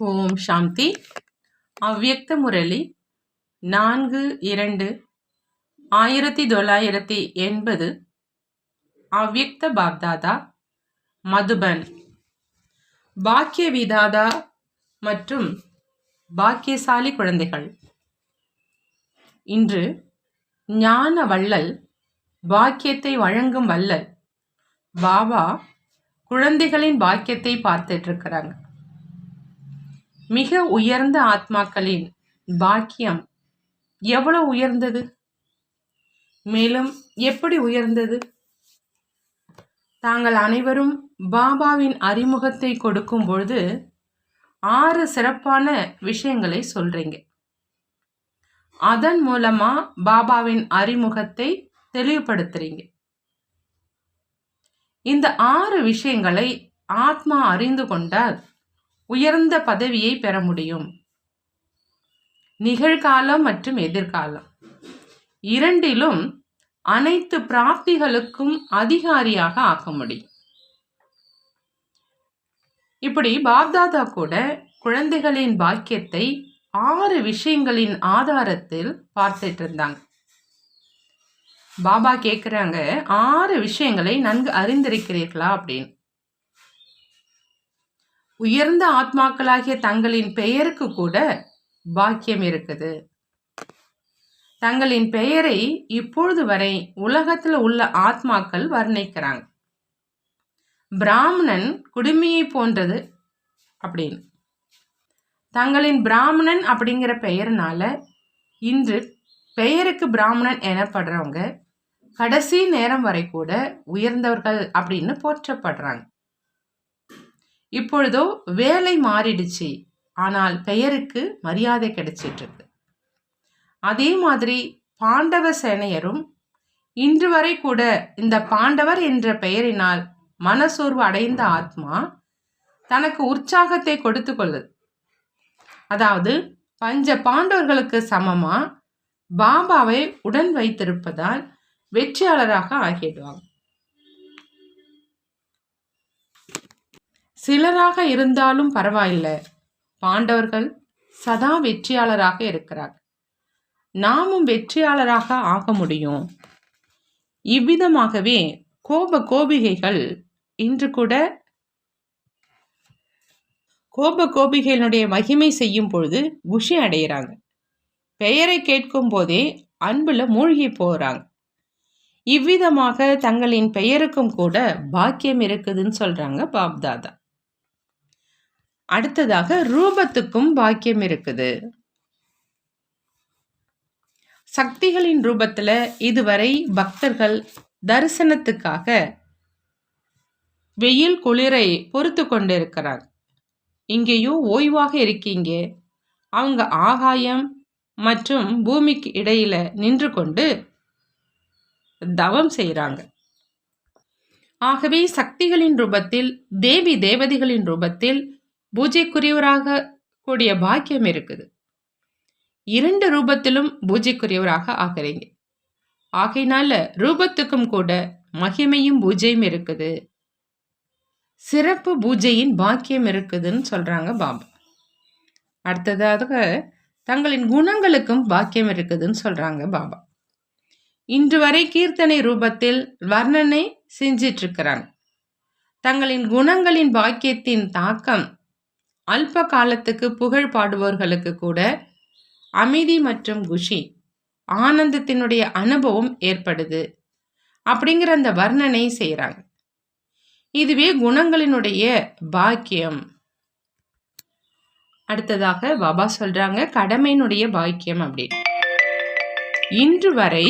ஓம் சாந்தி. அவ்யக்த முரளி நான்கு இரண்டு ஆயிரத்தி தொள்ளாயிரத்தி எண்பது. அவ்யக்த பாப்தாதா மதுபன். பாக்கிய விதாதா மற்றும் பாக்கியசாலி குழந்தைகள். இன்று ஞான வள்ளல் பாக்கியத்தை வழங்கும் வள்ளல் பாபா குழந்தைகளின் பாக்கியத்தை பார்த்துட்டு இருக்கிறாங்க. மிக உயர்ந்த ஆத்மாக்களின் பாக்கியம் எவ்வளவு உயர்ந்தது? மேலும் எப்படி உயர்ந்தது? தாங்கள் அனைவரும் பாபாவின் அறிமுகத்தை கொடுக்கும் பொழுது ஆறு சிறப்பான விஷயங்களை சொல்றீங்க. அதன் மூலமா பாபாவின் அறிமுகத்தை தெளிவுபடுத்துறீங்க. இந்த ஆறு விஷயங்களை ஆத்மா அறிந்து கொண்டால் உயர்ந்த பதவியை பெற முடியும். நிகழ்காலம் மற்றும் எதிர்காலம். இரண்டிலும் அனைத்து பிராப்திகளுக்கும் அதிகாரியாக ஆக்க முடியும். இப்படி பாப்தாதா கூட குழந்தைகளின் பாக்கியத்தை ஆறு விஷயங்களின் ஆதாரத்தில் பார்த்துட்டு இருந்தாங்க. பாபா கேட்குறாங்க ஆறு விஷயங்களை நன்கு அறிந்திருக்கிறீர்களா அப்படின்னு. உயர்ந்த ஆத்மாக்களாகிய தங்களின் பெயருக்கு கூட பாக்கியம் இருக்குது. தங்களின் பெயரை இப்பொழுது வரை உலகத்தில் உள்ள ஆத்மாக்கள் வர்ணிக்கிறாங்க. பிராமணன் குடுமியை போன்றது அப்படின்னு. தங்களின் பிராமணன் அப்படிங்கிற பெயர்னால இன்று பெயருக்கு பிராமணன் எனப்படுறவங்க கடைசி நேரம் வரை கூட உயர்ந்தவர்கள் அப்படின்னு போற்றப்படுறாங்க. இப்பொழுதோ வேலை மாறிடுச்சு. ஆனால் பெயருக்கு மரியாதை கிடைச்சிட்டு இருக்கு அதே மாதிரி பாண்டவ சேனையரும் இன்று வரை கூட இந்த பாண்டவர் என்ற பெயரினால் மனசோர்வு அடைந்த ஆத்மா தனக்கு உற்சாகத்தை கொடுத்து கொள்ளுது. அதாவது பஞ்ச பாண்டவர்களுக்கு சமமா பாபாவை உடன் வைத்திருப்பதால் வெற்றியாளராக ஆகிடுவாங்க. சிலராக இருந்தாலும் பரவாயில்லை. பாண்டவர்கள் சதா வெற்றியாளராக இருக்கிறார். நாமும் வெற்றியாளராக ஆக முடியும். இவ்விதமாகவே கோப கோபிகைகள் இன்று கூட கோப கோபிகைகளுடைய மகிமை செய்யும் பொழுது குஷி அடைகிறாங்க பெயரை கேட்கும் போதே அன்புல மூழ்கி போகிறாங்க இவ்விதமாக தங்களின் பெயருக்கும் கூட பாக்கியம் இருக்குதுன்னு சொல்றாங்க பாப்தாதா. அடுத்ததாக ரூபத்துக்கும் பாக்கியம் இருக்குது. சக்திகளின் ரூபத்துல இதுவரை பக்தர்கள் தரிசனத்துக்காக வெயில் குளிரை பொறுத்து கொண்டிருக்கிறார். இங்கேயும் ஓய்வாக இருக்கீங்க. அவங்க ஆகாயம் மற்றும் பூமிக்கு இடையில நின்று கொண்டு தவம் செய்கிறாங்க ஆகவே சக்திகளின் ரூபத்தில் தேவி தேவதைகளின் ரூபத்தில் பூஜைக்குரியவராக கூடிய பாக்கியம் இருக்குது. இரண்டு ரூபத்திலும் பூஜைக்குரியவராக ஆகிறீங்க. ஆகையினால ரூபத்துக்கும் கூட மகிமையும் பூஜையும் இருக்குது. சிறப்பு பூஜையின் பாக்கியம் இருக்குதுன்னு சொல்றாங்க பாபா. அடுத்ததாக தங்களின் குணங்களுக்கும் பாக்கியம் இருக்குதுன்னு சொல்றாங்க பாபா. இன்று வரை கீர்த்தனை ரூபத்தில் வர்ணனை செஞ்சிட்டு இருக்கிறாங்க. தங்களின் குணங்களின் பாக்கியத்தின் தாக்கம் அல்ப காலத்துக்கு புகழ் பாடுபவர்களுக்கு கூட அமைதி மற்றும் குஷி ஆனந்தத்தினுடைய அனுபவம் ஏற்படுது அப்படிங்கிற அந்த வர்ணனை செய்கிறாங்க இதுவே குணங்களினுடைய பாக்கியம். அடுத்ததாக பாபா சொல்றாங்க கடமையினுடைய பாக்கியம் அப்படின்னு. இன்று வரை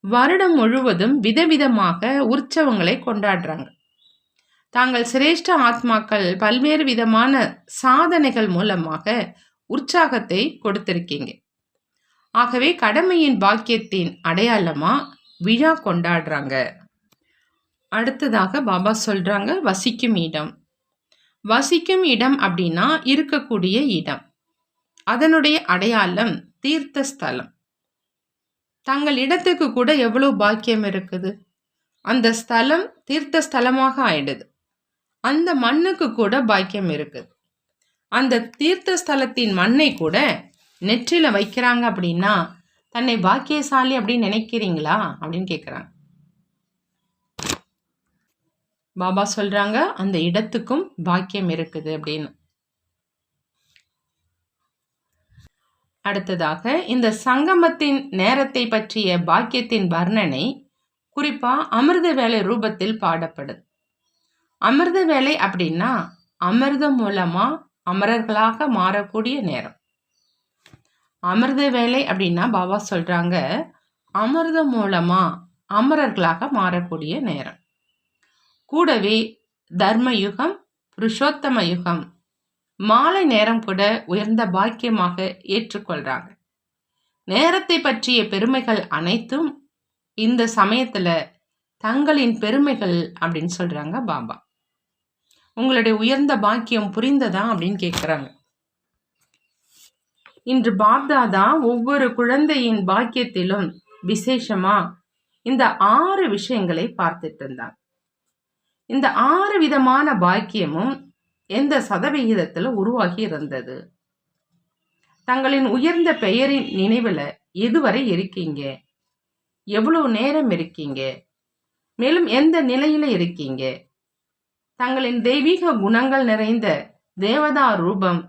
வருடம் முழுவதும் விதவிதமாக உற்சவங்களை கொண்டாடுறாங்க. தாங்கள் சிரேஷ்ட ஆத்மாக்கள் பல்வேறு விதமான சாதனைகள் மூலமாக உற்சாகத்தை கொடுத்திருக்கீங்க. ஆகவே கடமையின் பாக்கியத்தின் அடையாளமா விழா கொண்டாடுறாங்க. அடுத்ததாக பாபா சொல்றாங்க வசிக்கும் இடம். வசிக்கும் இடம் அப்படின்னா இருக்கக்கூடிய இடம். அதனுடைய அடையாளம் தீர்த்த ஸ்தலம் தங்கள் இடத்துக்கு கூட எவ்வளோ பாக்கியம் இருக்குது? அந்த ஸ்தலம் தீர்த்த ஸ்தலமாக ஆயிடுது. அந்த மண்ணுக்கு கூட பாக்கியம் இருக்குது. அந்த தீர்த்த ஸ்தலத்தின் மண்ணை கூட நெற்றில வைக்கிறாங்க அப்படின்னா தன்னை பாக்கியசாலி அப்படின்னு நினைக்கிறீங்களா? அப்படின்னு கேட்குறாங்க பாபா சொல்றாங்க அந்த இடத்துக்கும் பாக்கியம் இருக்குது அப்படின்னு. அடுத்ததாக இந்த சங்கமத்தின் நேரத்தை பற்றிய பாக்கியத்தின் வர்ணனை குறிப்பா அமிர்த வேலை ரூபத்தில் பாடப்படுது அமிர்த வேலை அப்படின்னா அமிர்தம் மூலமா அமரர்களாக மாறக்கூடிய நேரம். அமிர்த வேலை அப்படின்னா பாபா சொல்றாங்க அமிர்தம் மூலமா அமரர்களாக மாறக்கூடிய நேரம். கூடவே தர்ம யுகம் புருஷோத்தம யுகம் மாலை நேரம் கூட உயர்ந்த பாக்கியமாக ஏற்றுக்கொள்றாங்க. நேரத்தை பற்றிய பெருமைகள் அனைத்தும் இந்த சமயத்துல தங்களின் பெருமைகள் அப்படின்னு சொல்றாங்க பாபா. உங்களுடைய உயர்ந்த பாக்கியம் புரிந்ததா அப்படின்னு கேட்குறாங்க இன்று பாப்தாதா ஒவ்வொரு குழந்தையின் பாக்கியத்திலும் விசேஷமா இந்த ஆறு விஷயங்களை பார்த்துட்டு இருந்தாங்க. இந்த ஆறு விதமான பாக்கியமும் எந்த சதவிகிதத்தில் உருவாகி இருந்தது? தங்களின் உயர்ந்த பெயரின் நினைவில் எதுவரை இருக்கீங்க? எவ்வளோ நேரம் இருக்கீங்க? மேலும் எந்த நிலையில் இருக்கீங்க? தங்களின் தெய்வீக குணங்கள் நிறைந்த தேவதா ரூபம்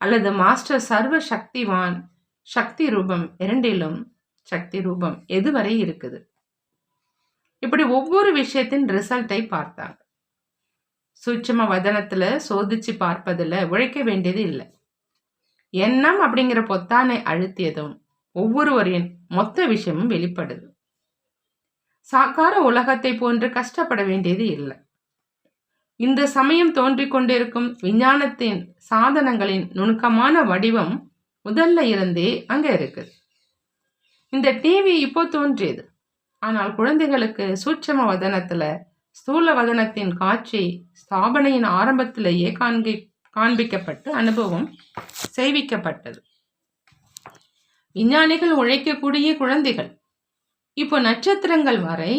அல்லது மாஸ்டர் சர்வ சக்திவான் சக்தி ரூபம் இரண்டிலும் சக்தி ரூபம் எதுவரை இருக்குது? இப்படி ஒவ்வொரு விஷயத்தின் ரிசல்ட்டை பார்த்தாங்க சூட்சம வதனத்துல சோதிச்சு பார்ப்பதில் உழைக்க வேண்டியது இல்லை. எண்ணம் அப்படிங்கிற பொத்தானை அழுத்தியதும் ஒவ்வொருவரின் மொத்த விஷயமும் வெளிப்படுது. சாக்கார உலகத்தை போன்று கஷ்டப்பட வேண்டியது இல்லை. இந்த சமயம் தோன்றிக் கொண்டிருக்கும் விஞ்ஞானத்தின் சாதனங்களின் நுணுக்கமான வடிவம் முதல்ல இருந்தே அங்க இருக்குது இந்த டிவி இப்போ தோன்றியது. ஆனால் குழந்தைகளுக்கு சூட்சம வதனத்துல ஸ்தூல வதனத்தின் காட்சி ஸ்தாபனையின் ஆரம்பத்திலேயே காண்பி காண்பிக்கப்பட்டு அனுபவம் செய்விக்கப்பட்டது. விஞ்ஞானிகள் உழைக்கக்கூடிய குழந்தைகள். இப்போ நட்சத்திரங்கள் வரை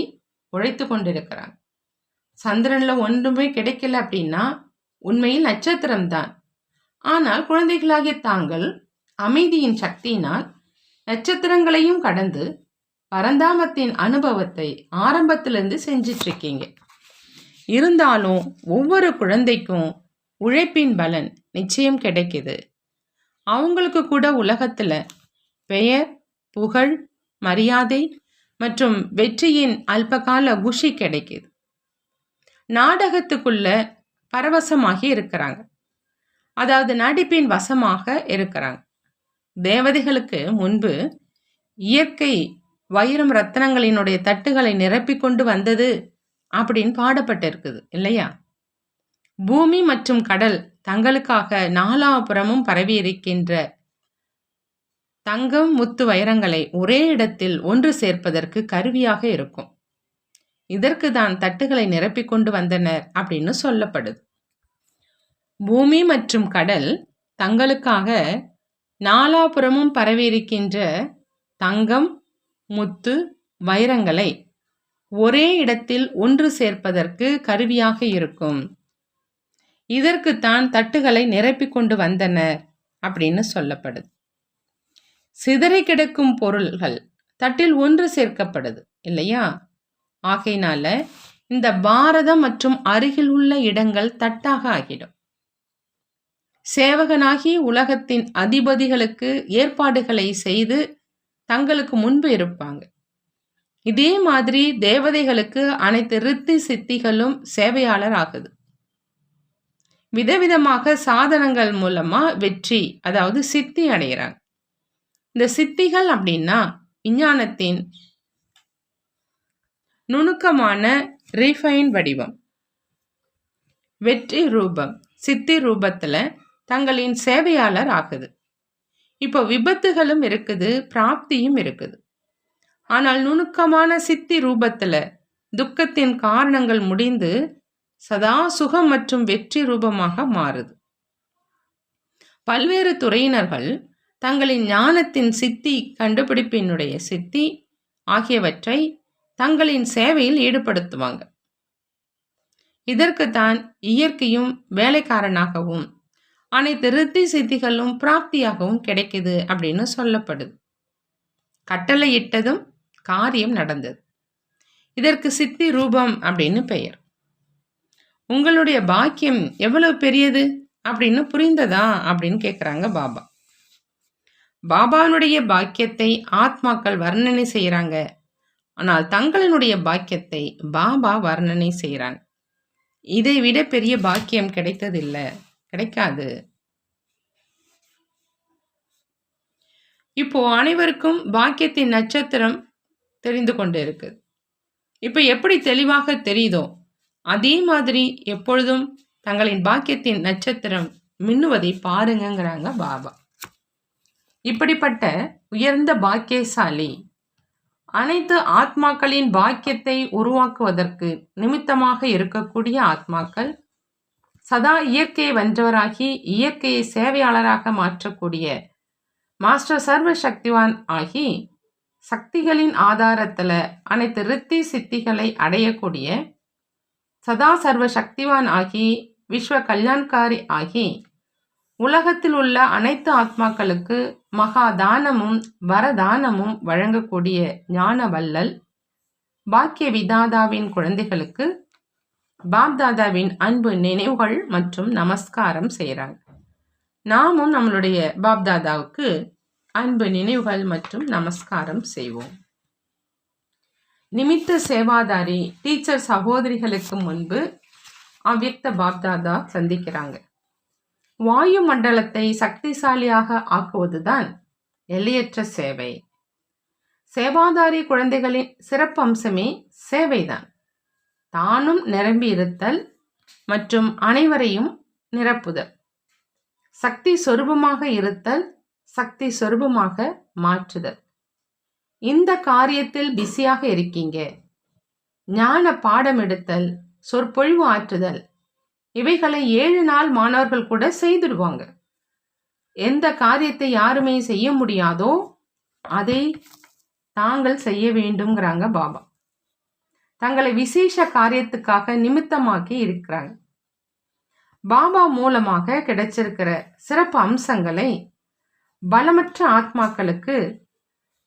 உழைத்து கொண்டிருக்கிறாங்க. சந்திரனில் ஒன்றுமே கிடைக்கல அப்படின்னா உண்மையில் நட்சத்திரம்தான். ஆனால் குழந்தைகளாகிய தாங்கள் அமைதியின் சக்தியினால் நட்சத்திரங்களையும் கடந்து பரந்தாமத்தின் அனுபவத்தை ஆரம்பத்திலிருந்து செஞ்சிட்ருக்கீங்க இருந்தாலும் ஒவ்வொரு குழந்தைக்கும் உழைப்பின் பலன் நிச்சயம் கிடைக்குது. அவங்களுக்கு கூட உலகத்தில் பெயர் புகழ் மரியாதை மற்றும் வெற்றியின் அல்பகால குஷி கிடைக்குது. நாடகத்துக்குள்ள பரவசமாகி இருக்கிறாங்க. அதாவது நடிப்பின் வசமாக இருக்கிறாங்க. தேவதைகளுக்கு முன்பு இயற்கை வைரம் ரத்தனங்களினுடைய தட்டுகளை நிரப்பிக் கொண்டு வந்தது அப்படின்னு பாடப்பட்டிருக்குது இல்லையா? பூமி மற்றும் கடல் தங்களுக்காக நாலாபுறமும் பரவி இருக்கின்ற தங்கம் முத்து வைரங்களை ஒரே இடத்தில் ஒன்று சேர்ப்பதற்கு கருவியாக இருக்கும். இதற்கு தான் தட்டுகளை நிரப்பிக் கொண்டு வந்தனர் அப்படின்னு சொல்லப்படுது. பூமி மற்றும் கடல் தங்களுக்காக நாலாபுறமும் பரவியிருக்கின்ற தங்கம் முத்து வைரங்களை ஒரே இடத்தில் ஒன்று சேர்ப்பதற்கு கருவியாக இருக்கும். இதற்குத்தான் தட்டுகளை நிரப்பிக் கொண்டு வந்தனர் அப்படின்னு சொல்லப்படுது. சிதறி கிடக்கும் பொருள்கள் தட்டில் ஒன்று சேர்க்கப்படுது இல்லையா? ஆகையினால இந்த பாரதம் மற்றும் அருகில் உள்ள இடங்கள் தட்டாக ஆகிடும். சேவகனாகி உலகத்தின் அதிபதிகளுக்கு ஏற்பாடுகளை செய்து தங்களுக்கு முன்பு இருப்பாங்க. இதே மாதிரி தேவதைகளுக்கு அனைத்து ரித்தி சித்திகளும் சேவையாளர் ஆகுது. விதவிதமாக சாதனங்கள் மூலமா வெற்றி அதாவது சித்தி அடைகிறாங்க இந்த சித்திகள் அப்படின்னா விஞ்ஞானத்தின் நுணுக்கமான ரீஃபைன் வடிவம். வெற்றி ரூபம். சித்தி ரூபத்தில் தங்களின் சேவையாளர் ஆகுது. இப்போ விபத்துகளும் இருக்குது பிராப்தியும் இருக்குது. ஆனால் நுணுக்கமான சித்தி ரூபத்தில் துக்கத்தின் காரணங்கள் முடிந்து சதா சுகம் மற்றும் வெற்றி ரூபமாக மாறுது. பல்வேறு துறையினர்கள் தங்களின் ஞானத்தின் சித்தி கண்டுபிடிப்பினுடைய சித்தி ஆகியவற்றை தங்களின் சேவையில் ஈடுபடுத்துவாங்க. இதற்கு தான் இயற்கையும் வேலைக்காரனாகவும் அனைத்து ரித்தி சித்திகளும் பிராப்தியாகவும் கிடைக்குது அப்படின்னு சொல்லப்படுது. கட்டளை இட்டதும் காரியம் நடந்தது. இதற்கு சித்தி ரூபம் அப்படின்னு பெயர். உங்களுடைய பாக்கியம் எவ்வளவு பெரியது அப்படின்னு புரிந்ததா அப்படின்னு கேட்குறாங்க பாபா. பாபானுடைய பாக்கியத்தை ஆத்மாக்கள் வர்ணனை செய்கிறாங்க ஆனால் தங்களினுடைய பாக்கியத்தை பாபா வர்ணனை செய்கிறாங்க இதை விட பெரிய பாக்கியம் கிடைத்ததில்லை. கிடைக்காது. இப்போ அனைவருக்கும் பாக்கியத்தின் நட்சத்திரம் தெரிந்து கொண்டு இருக்குது இப்போ எப்படி தெளிவாக தெரியுதோ அதே மாதிரி எப்பொழுதும் தங்களின் பாக்கியத்தின் நட்சத்திரம் மின்னுவதை பாருங்கங்கிறாங்க பாபா. இப்படிப்பட்ட உயர்ந்த பாக்கியசாலி அனைத்து ஆத்மாக்களின் பாக்கியத்தை உருவாக்குவதற்கு நிமித்தமாக இருக்கக்கூடிய ஆத்மாக்கள் சதா இயற்கையை வென்றவராகி இயற்கையை சேவையாளராக மாற்றக்கூடிய மாஸ்டர் சர்வ சக்திவான் ஆகி சக்திகளின் ஆதாரத்தில் அனைத்து ரித்தி சித்திகளை அடையக்கூடிய சதா சர்வ சக்திவான் ஆகி விஸ்வ கல்யாண்காரி ஆகி உலகத்தில் உள்ள அனைத்து ஆத்மாக்களுக்கு மகா தானமும் வரதானமும் வழங்கக்கூடிய ஞான வல்லல் பாக்கிய விதாதாவின் குழந்தைகளுக்கு பாப்தாதாவின் அன்பு நினைவுகள் மற்றும் நமஸ்காரம் செய்கிறாங்க நாமும் நம்மளுடைய பாப்தாதாவுக்கு அன்பு நினைவுகள் மற்றும் நமஸ்காரம் செய்வோம். நிமித்த சேவாதாரி டீச்சர் சகோதரிகளுக்கு முன்பு அவ்வியக்த பாப்தாதா சந்திக்கிறாங்க. வாயு மண்டலத்தை சக்திசாலியாக ஆக்குவதுதான் எல்லையற்ற சேவை. சேவாதாரி குழந்தைகளின் சிறப்பு அம்சமே சேவைதான். தானும் நிரம்பி இருத்தல் மற்றும் அனைவரையும் நிரப்புதல். சக்தி சொரூபமாக இருத்தல் சக்தி சொரூபமாக மாற்றுதல். இந்த காரியத்தில் பிஸியாக இருக்கீங்க. ஞான பாடம் எடுத்தல் சொற்பொழிவு ஆற்றுதல் இவைகளை ஏழு நாள் மாணவர்கள் கூட செய்துடுவாங்க. எந்த காரியத்தை யாருமே செய்ய முடியாதோ அதை தாங்கள் செய்ய வேண்டும்ங்கிறாங்க பாபா. தங்களை விசேஷ காரியத்துக்காக நிமித்தமாக்கி இருக்கிறாங்க. பாபா மூலமாக கிடைச்சிருக்கிற சிறப்பு அம்சங்களை பலமற்ற ஆத்மாக்களுக்கு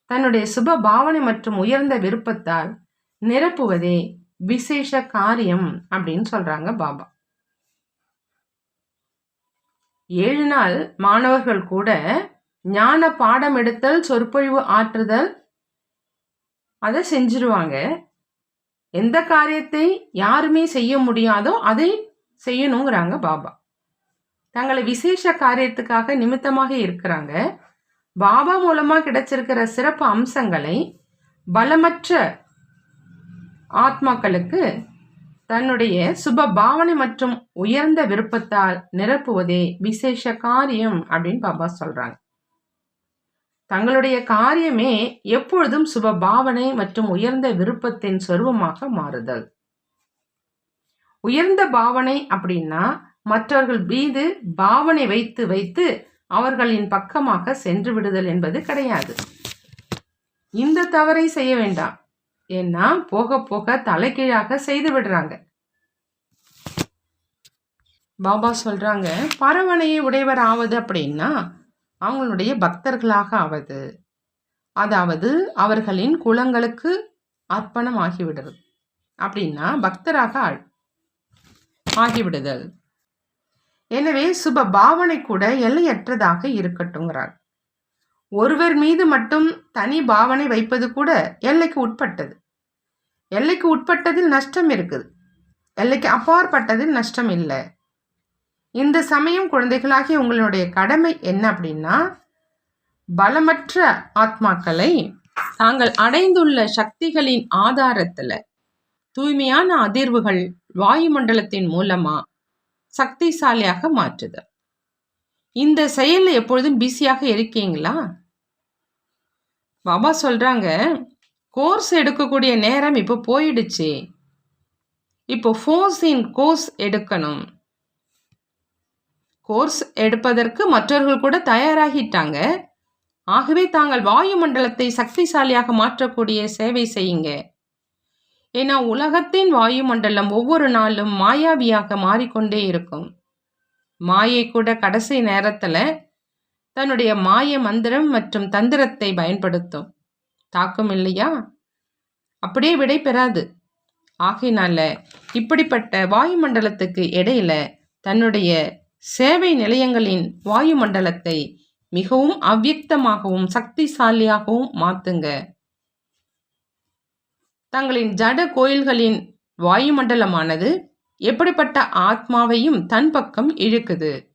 தன்னுடைய சுப பாவனை மற்றும் உயர்ந்த விருப்பத்தால் நிரப்புவதே விசேஷ காரியம் அப்படின்னு சொல்றாங்க பாபா. ஏழு நாள் மாணவர்கள் கூட ஞான பாடம் எடுத்தல் சொற்பொழிவு ஆற்றுதல் அதை செஞ்சிருவாங்க. எந்த காரியத்தை யாருமே செய்ய முடியாதோ அதை செய்யணுங்கிறாங்க பாபா. தங்களை விசேஷ காரியத்துக்காக நிமித்தமாக இருக்கிறாங்க. பாபா மூலமாக கிடைச்சிருக்கிற சிறப்பு அம்சங்களை பலமற்ற ஆத்மாக்களுக்கு தன்னுடைய சுப பாவனை மற்றும் உயர்ந்த விருப்பத்தால் நிரப்புவதே விசேஷ காரியம் அப்படின்னு பாபா சொல்றாங்க. தங்களுடைய காரியமே எப்பொழுதும் சுப பாவனை மற்றும் உயர்ந்த விருப்பத்தின் சொருபமாக மாறுதல். உயர்ந்த பாவனை அப்படின்னா மற்றவர்கள் மீது பாவனை வைத்து வைத்து அவர்களின் பக்கமாக சென்று விடுதல் என்பது கிடையாது. இந்த தவறை செய்ய வேண்டாம். ஏன்னா போக போக தலைகீழாக செய்து விடுறாங்க. பாபா சொல்றாங்க பரவனையை உடையவர் ஆவது அப்படின்னா அவங்களுடைய பக்தர்களாக ஆவது. அதாவது அவர்களின் குலங்களுக்கு அர்ப்பணம் ஆகிவிடுறது அப்படின்னா பக்தராக ஆகிவிடுதல். எனவே சுப பாவனை கூட எல்லையற்றதாக இருக்கட்டுங்கிறார் ஒருவர் மீது மட்டும் தனி பாவனை வைப்பது கூட எல்லைக்கு உட்பட்டது. எல்லைக்கு உட்பட்டதில் நஷ்டம் இருக்குது. எல்லைக்கு அப்பாற்பட்டதில் நஷ்டம் இல்லை. இந்த சமயம் குழந்தைகளாகிய உங்களுடைய கடமை என்ன அப்படின்னா பலமற்ற ஆத்மாக்களை தாங்கள் அடைந்துள்ள சக்திகளின் ஆதாரத்தில் தூய்மையான அதிர்வுகள் வாயுமண்டலத்தின் மூலமா சக்திசாலியாக மாற்றுதல். இந்த செயலில் எப்பொழுதும் பிஸியாக இருக்கீங்களா? பாபா சொல்கிறாங்க கோர்ஸ் எடுக்கக்கூடிய நேரம் இப்போ போயிடுச்சு. இப்போ ஃபோர்ஸ் இன் கோர்ஸ் எடுக்கணும். கோர்ஸ் எடுப்பதற்கு மற்றவர்கள் கூட தயாராகிட்டாங்க. ஆகவே தாங்கள் வாயுமண்டலத்தை சக்திசாலியாக மாற்றக்கூடிய சேவை செய்யுங்க. ஏன்னா உலகத்தின் வாயுமண்டலம் ஒவ்வொரு நாளும் மாயாவியாக மாறிக்கொண்டே இருக்கும். மாயை கூட கடைசி நேரத்தில் தன்னுடைய மாய மந்திரம் மற்றும் தந்திரத்தை பயன்படுத்தும். தாக்கம் இல்லையா? அப்படியே விடை பெறாது. ஆகையினால இப்படிப்பட்ட வாயுமண்டலத்துக்கு இடையில தன்னுடைய சேவை நிலையங்களின் வாயுமண்டலத்தை மிகவும் அவ்வியக்தமாகவும் சக்திசாலியாகவும் மாத்துங்க. தங்களின் ஜட கோயில்களின் வாயுமண்டலமானது எப்படிப்பட்ட ஆத்மாவையும் தன் பக்கம் இழுக்குது.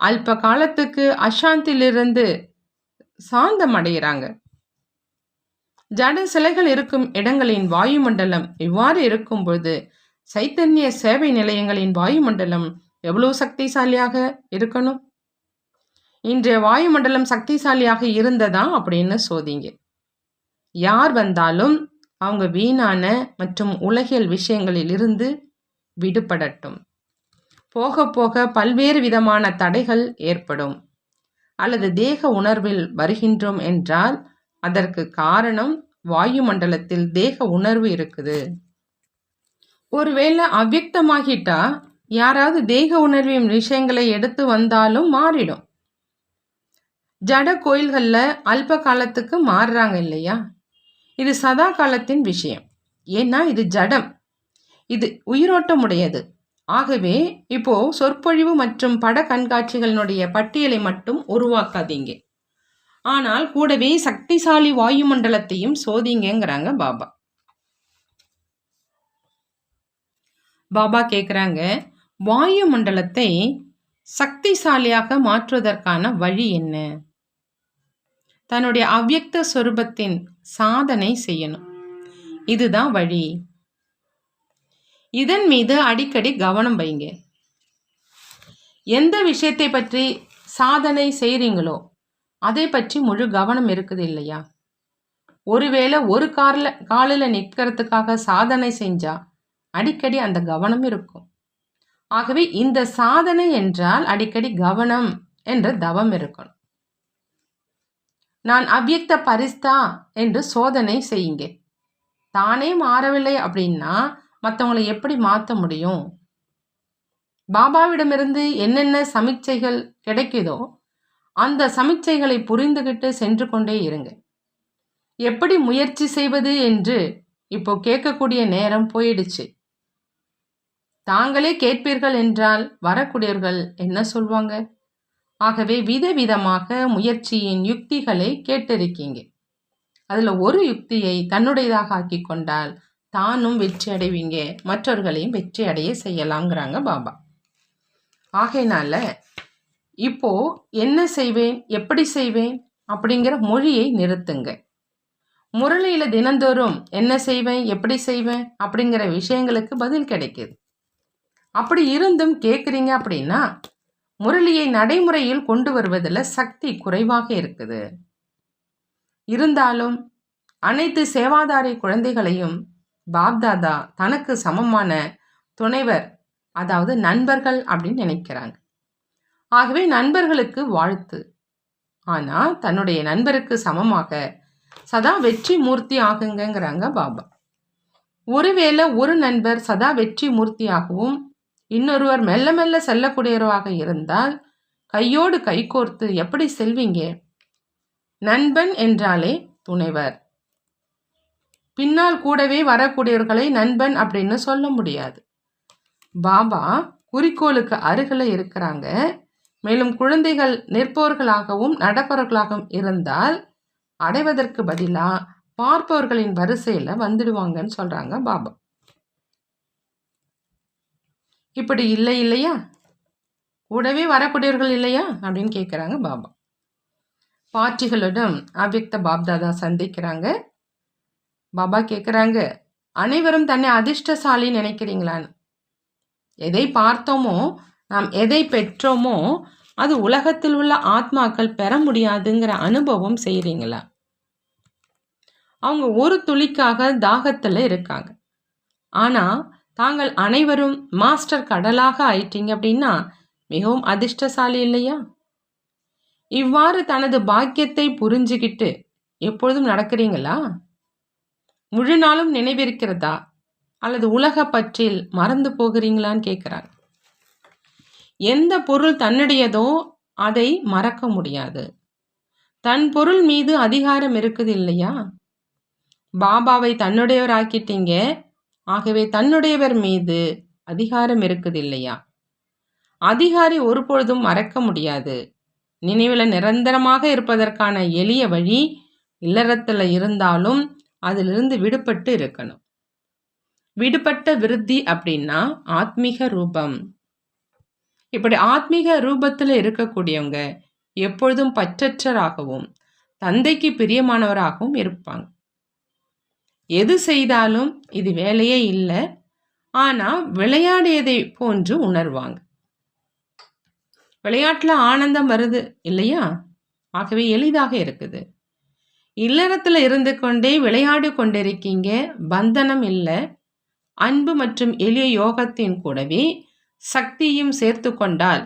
அல்ப காலத்துக்கு அசாந்தியிலிருந்து சாந்தம் அடைகிறாங்க ஜட சிலைகள் இருக்கும் இடங்களின் வாயுமண்டலம் இவ்வாறு இருக்கும்பொழுது சைத்தன்ய சேவை நிலையங்களின் வாயுமண்டலம் எவ்வளவு சக்திசாலியாக இருக்கணும்? இன்றைய வாயுமண்டலம் சக்திசாலியாக இருந்ததா அப்படின்னு சோதிங்க. யார் வந்தாலும் அவங்க வீணான மற்றும் உலகியல் விஷயங்களில் இருந்து விடுபடட்டும். போக போக பல்வேறு விதமான தடைகள் ஏற்படும். அல்லது தேக உணர்வில் வருகின்றோம் என்றால் அதற்கு காரணம் வாயுமண்டலத்தில் தேக உணர்வு இருக்குது. ஒருவேளை அவ்வக்தமாகிட்டா யாராவது தேக உணர்வின் விஷயங்களை எடுத்து வந்தாலும் மாறிடும். ஜட கோயில்களில் அல்ப காலத்துக்கு மாறுறாங்க இல்லையா? இது சதா காலத்தின் விஷயம். ஏன்னா இது ஜடம். இது உயிரோட்டமுடையது. ஆகவே இப்போ சொற்பொழிவு மற்றும் பட கண்காட்சிகளினுடைய பட்டியலை மட்டும் உருவாக்காதீங்க. ஆனால் கூடவே சக்திசாலி வாயுமண்டலத்தையும் சோதிங்கங்கிறாங்க பாபா. பாபா கேட்குறாங்க வாயுமண்டலத்தை சக்திசாலியாக மாற்றுவதற்கான வழி என்ன? தன்னுடைய அவ்வியக்த சொரூபத்தின் சாதனை செய்யணும். இதுதான் வழி. இதன் மீது அடிக்கடி கவனம் வைங்க. எந்த விஷயத்தை பற்றி சாதனை செய்கிறீங்களோ அதை பற்றி முழு கவனம் இருக்குது இல்லையா? ஒருவேளை ஒரு காரில் காலில் நிற்கிறதுக்காக சாதனை செஞ்சால் அடிக்கடி அந்த கவனம் இருக்கும். ஆகவே இந்த சாதனை என்றால் அடிக்கடி கவனம் என்ற தவம் இருக்கணும். நான் அவ்யக்த பரிஸ்தா என்று சோதனை செய்யுங்க. தானே மாறவில்லை அப்படின்னா மற்றவங்களை எப்படி மாற்ற முடியும்? பாபாவிடமிருந்து என்னென்ன சமிச்சைகள் கிடைக்குதோ அந்த சமிச்சைகளை புரிந்துகிட்டு சென்று கொண்டே இருங்க. எப்படி முயற்சி செய்வது என்று இப்போ கேட்கக்கூடிய நேரம் போயிடுச்சு. தாங்களே கேட்பீர்கள் என்றால் வரக்கூடியவர்கள் என்ன சொல்வாங்க? ஆகவே விதவிதமாக முயற்சியின் யுக்திகளை கேட்டிருக்கீங்க. அதில் ஒரு யுக்தியை தன்னுடையதாக ஆக்கி கொண்டால் தானும் வெற்றி அடைவீங்க. மற்றவர்களையும் வெற்றி அடைய செய்யலாங்கிறாங்க பாபா. ஆகையினால இப்போ என்ன செய்வேன்? எப்படி செய்வேன்? அப்படிங்கிற மொழியை நிறுத்துங்க. முரளியில் தினந்தோறும் என்ன செய்வேன்? எப்படி செய்வேன்? அப்படிங்கிற விஷயங்களுக்கு பதில் கிடைக்குது. அப்படி இருந்தும் கேட்குறீங்க அப்படின்னா முரளியை நடைமுறையில் கொண்டு வருவதில் சக்தி குறைவாக இருக்குது. இருந்தாலும் அனைத்து சேவாதாரி குழந்தைகளையும் பாப்தாதா தனக்கு சமமான துணைவர் அதாவது நண்பர்கள் அப்படின்னு நினைக்கிறாங்க. ஆகவே நண்பர்களுக்கு வாழ்த்து. ஆனால் தன்னுடைய நண்பருக்கு சமமாக சதா வெற்றி மூர்த்தி ஆகுங்கிறாங்க பாபா. ஒருவேளை ஒரு நண்பர் சதா வெற்றி மூர்த்தியாகவும் இன்னொருவர் மெல்ல மெல்ல செல்லக்கூடியவராக இருந்தால் கையோடு கைகோர்த்து எப்படி செல்வீங்க? நண்பன் என்றாலே துணைவர். பின்னால் கூடவே வரக்கூடியவர்களை நண்பன் அப்படின்னு சொல்ல முடியாது. பாபா குறிக்கோளுக்கு அருகில் இருக்கிறாங்க. மேலும் குழந்தைகள் நிற்பவர்களாகவும் நடப்பவர்களாகவும் இருந்தால் அடைவதற்கு பதிலாக பார்ப்பவர்களின் வரிசையில் வந்துடுவாங்கன்னு சொல்கிறாங்க பாபா. இப்படி இல்லை இல்லையா? கூடவே வரக்கூடியவர்கள் இல்லையா? அப்படின்னு கேட்குறாங்க பாபா. பாட்டிகளிடம் அவ்யக்த பாப்தாதா சந்திக்கிறாங்க. பாபா கேட்குறாங்க அனைவரும் தன்னை அதிர்ஷ்டசாலி நினைக்கிறீங்களான்னு. எதை பார்த்தோமோ நாம் எதை பெற்றோமோ அது உலகத்தில் உள்ள ஆத்மாக்கள் பெற முடியாதுங்கிற அனுபவம் செய்கிறீங்களா அவங்க ஒரு துளிக்காக தாகத்தில் இருக்காங்க. ஆனால் தாங்கள் அனைவரும் மாஸ்டர் கடலாக ஆயிட்டீங்க அப்படின்னா மிகவும் அதிர்ஷ்டசாலி இல்லையா? இவ்வாறு தனது பாக்கியத்தை புரிஞ்சுக்கிட்டு எப்பொழுதும் நடக்கிறீங்களா? முழு நாளும் நினைவிருக்கிறதா? அல்லது உலக பற்றில் மறந்து போகிறீங்களான்னு கேட்குறாங்க எந்த பொருள் தன்னுடையதோ அதை மறக்க முடியாது. தன் பொருள் மீது அதிகாரம் இருக்குது இல்லையா? பாபாவை தன்னுடையவர் ஆக்கிட்டீங்க ஆகவே தன்னுடையவர் மீது அதிகாரம் இருக்குது இல்லையா? அதிகாரி ஒருபொழுதும் மறக்க முடியாது. நினைவில் நிரந்தரமாக இருப்பதற்கான எளிய வழி இல்லறத்தில் இருந்தாலும் அதிலிருந்து விடுபட்டு இருக்கணும். விடுபட்ட விருத்தி அப்படின்னா ஆத்மீக ரூபம். இப்படி ஆத்மீக ரூபத்தில் இருக்கக்கூடியவங்க எப்பொழுதும் பற்றற்றராகவும் தந்தைக்கு பிரியமானவராகவும் இருப்பாங்க. எது செய்தாலும் இது வேலையே இல்லை. ஆனால் விளையாடியதை போன்று உணர்வாங்க. விளையாட்டில் ஆனந்தம் வருது இல்லையா? ஆகவே எளிதாக இருக்குது. இல்லறத்தில் இருந்து கொண்டே விளையாடி கொண்டிருக்கீங்க பந்தனம் இல்லை. அன்பு மற்றும் எளிய யோகத்தின் கூடவே சக்தியும் சேர்த்து கொண்டால்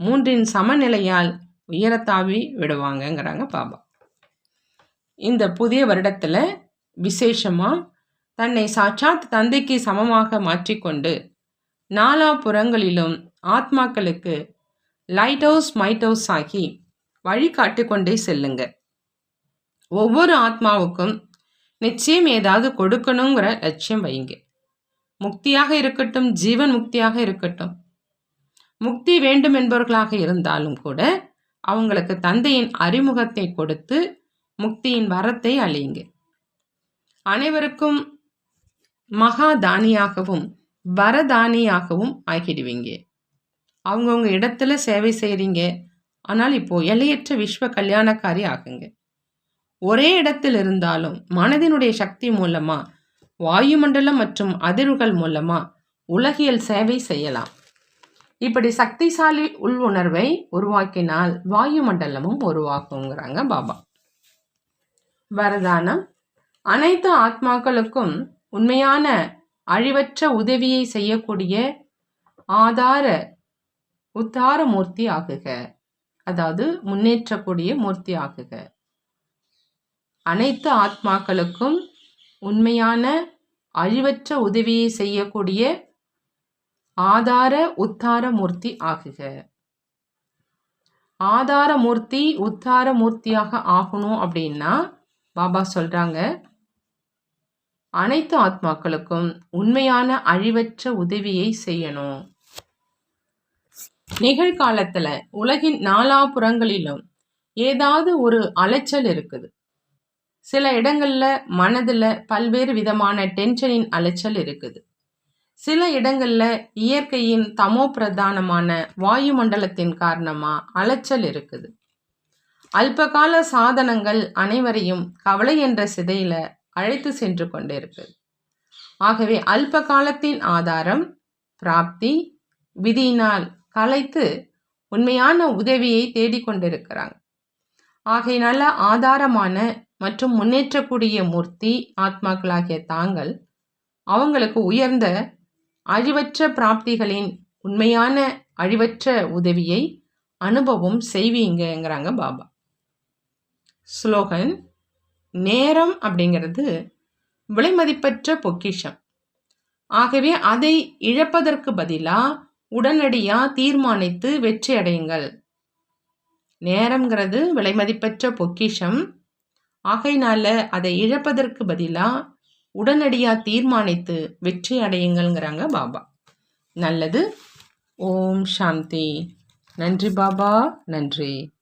மூன்றின் சமநிலையால் உயரத்தாவி விடுவாங்கங்கிறாங்க பாபா. இந்த புதிய வருடத்தில் விசேஷமாக தன்னை சாட்சாத் தந்தைக்கு சமமாக மாற்றிக்கொண்டு நாலா புறங்களிலும் ஆத்மாக்களுக்கு லைட் ஹவுஸ் மைட் ஹவுஸ் ஆகி வழிகாட்டு கொண்டே செல்லுங்கள் ஒவ்வொரு ஆத்மாவுக்கும் நிச்சயம் ஏதாவது கொடுக்கணுங்கிற லட்சியம் வைங்க முக்தியாக இருக்கட்டும் ஜீவன் முக்தியாக இருக்கட்டும். முக்தி வேண்டும் என்பவர்களாக இருந்தாலும் கூட அவங்களுக்கு தந்தையின் அறிமுகத்தை கொடுத்து முக்தியின் வரத்தை அழியுங்க. அனைவருக்கும் மகா தானியாகவும் வரதானியாகவும் ஆகிடுவீங்க. அவங்கவுங்க இடத்துல சேவை செய்கிறீங்க ஆனால் இப்போது எல்லையற்ற விஸ்வ கல்யாணக்காரி ஆகுங்க. ஒரே இடத்தில் இருந்தாலும் மனதினுடைய சக்தி மூலமாக வாயுமண்டலம் மற்றும் அதிர்வுகள் மூலமாக உலகியல் சேவை செய்யலாம். இப்படி சக்திசாலி உள் உணர்வை உருவாக்கினால் வாயுமண்டலமும் உருவாக்குங்கிறாங்க பாபா. வரதானம். அனைத்து ஆத்மாக்களுக்கும் உண்மையான அழிவற்ற உதவியை செய்யக்கூடிய ஆதார உத்தார மூர்த்தி ஆகுக. அதாவது முன்னேற்றக்கூடிய மூர்த்தி ஆகுக. அனைத்து ஆத்மாக்களுக்கும் உண்மையான அழிவற்ற உதவியை செய்யக்கூடிய ஆதார உத்தார மூர்த்தி ஆகுக. ஆதார மூர்த்தி உத்தார மூர்த்தியாக ஆகணும் அப்படின்னா பாபா சொல்றாங்க அனைத்து ஆத்மாக்களுக்கும் உண்மையான அழிவற்ற உதவியை செய்யணும். நிகழ்காலத்துல உலகின் நாலாபுறங்களிலும் ஏதாவது ஒரு அலைச்சல் இருக்குது. சில இடங்களில் மனதில் பல்வேறு விதமான டென்ஷனின் அலைச்சல் இருக்குது. சில இடங்களில் இயற்கையின் தமோ பிரதானமான வாயுமண்டலத்தின் காரணமாக அலைச்சல் இருக்குது. அல்பகால சாதனங்கள் அனைவரையும் கவலை என்ற சிதையில அழைத்து சென்று கொண்டிருக்குது ஆகவே அல்ப காலத்தின் ஆதாரம் பிராப்தி விதியினால் கலைத்து உண்மையான உதவியை தேடிக்கொண்டிருக்கிறாங்க. ஆகையினால ஆதாரமான மற்றும் முன்னேற்றக்கூடிய மூர்த்தி ஆத்மாக்களாகிய தாங்கள் அவங்களுக்கு உயர்ந்த அழிவற்ற பிராப்திகளின் உண்மையான அழிவற்ற உதவியை அனுபவம் செய்வீங்கங்கிறாங்க பாபா. ஸ்லோகன் நேரம் அப்படிங்கிறது விலைமதிப்பற்ற பொக்கிஷம். ஆகவே அதை இழப்பதற்கு பதிலாக உடனடியாக தீர்மானித்து வெற்றி அடையுங்கள் நேரம்ங்கிறது விலைமதிப்பற்ற பொக்கிஷம். ஆகையினால அதை இழப்பதற்கு பதிலாக உடனடியாக தீர்மானித்து வெற்றி அடையுங்கள்ங்கிறாங்க பாபா. நல்லது. ஓம் சாந்தி. நன்றி பாபா. நன்றி.